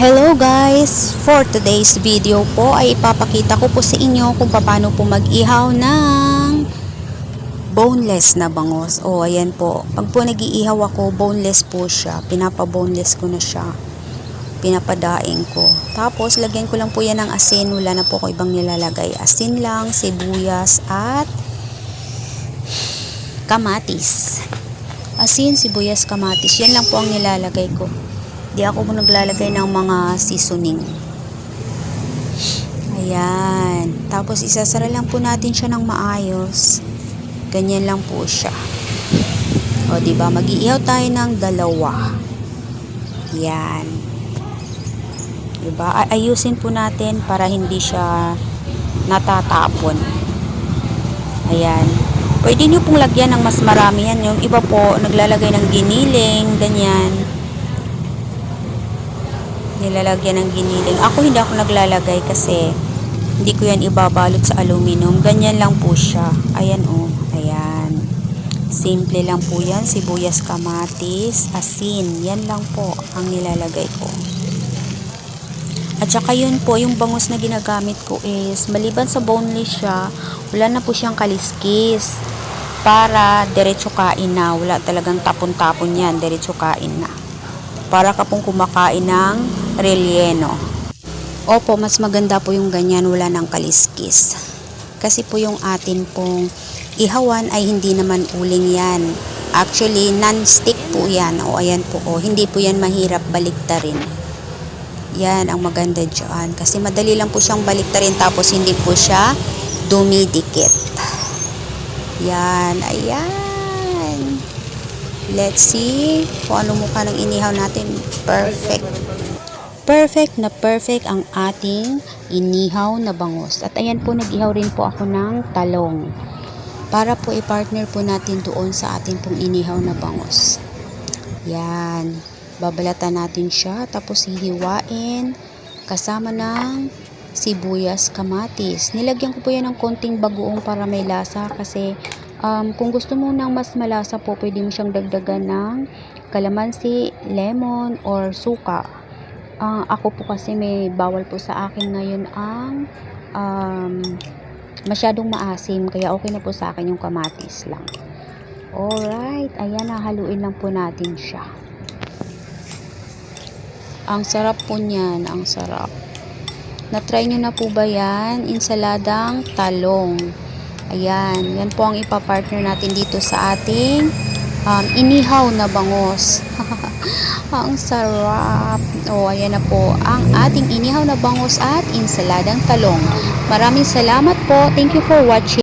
Hello guys! For today's video po ay ipapakita ko po sa inyo kung paano po mag-ihaw ng boneless na bangos. O ayan po, pag po nag-iihaw ako, boneless po siya. Pinapa-boneless ko na siya. Pinapadaing ko. Tapos lagyan ko lang po yan ng asin. Wala na po ko ibang nilalagay. Asin lang, sibuyas at kamatis. Asin, sibuyas, kamatis. Yan lang po ang nilalagay ko. Di ako po naglalagay ng mga seasoning. Ayan. Tapos isasara lang po natin siya ng maayos. Ganyan lang po siya. O, di ba? Mag-iihaw tayo ng dalawa. Yan. Di ba? Ay- Ayusin po natin para hindi siya natatapon. Ayan. Pwede nyo pong lagyan ng mas marami yan. Yung iba po, naglalagay ng giniling, ganyan nilalagyan ng giniling. Ako hindi ako naglalagay kasi hindi ko yan ibabalot sa aluminum. Ganyan lang po siya. Ayan o. Oh. Ayan. Simple lang po yan. Sibuyas, kamatis, asin. Yan lang po ang nilalagay ko. At saka yun po, yung bangus na ginagamit ko is, maliban sa boneless siya, wala na po siyang kaliskis. Para diretso kain na. Wala talagang tapon-tapon yan. Diretso kain na para ka pong kumakain ng relleno. Opo, mas maganda po yung ganyan, wala ng kaliskis. Kasi po yung atin pong ihawan ay hindi naman uling yan. Actually, non-stick po yan. O, ayan po. O, hindi po yan mahirap baliktarin. Yan ang maganda dyan. Kasi madali lang po siyang baliktarin tapos hindi po siya dumidikit. Yan. Ayan. Let's see kung ano mukha ng inihaw natin. Perfect. Perfect na perfect ang ating inihaw na bangus. At ayan po, nag-ihaw rin po ako ng talong. Para po i-partner po natin doon sa ating pong inihaw na bangus. Yan. Babalatan natin siya. Tapos hihiwain. Kasama ng sibuyas, kamatis. Nilagyan ko po yan ng konting bagoong para may lasa kasi Um, kung gusto mo ng mas malasa po, pwede mo siyang dagdagan ng kalamansi, lemon, or suka. Uh, ako po kasi may bawal po sa akin ngayon ang um, masyadong maasim, kaya okay na po sa akin yung kamatis lang. Alright, ayan, haluin lang po natin siya. Ang sarap po niyan, ang sarap. Na-try nyo na po ba yan? Insaladang talong. Ayan, yan po ang ipapartner natin dito sa ating um, inihaw na bangos. ang sarap. Oh, ayan na po ang ating inihaw na bangos at insaladang talong. Maraming salamat po. Thank you for watching.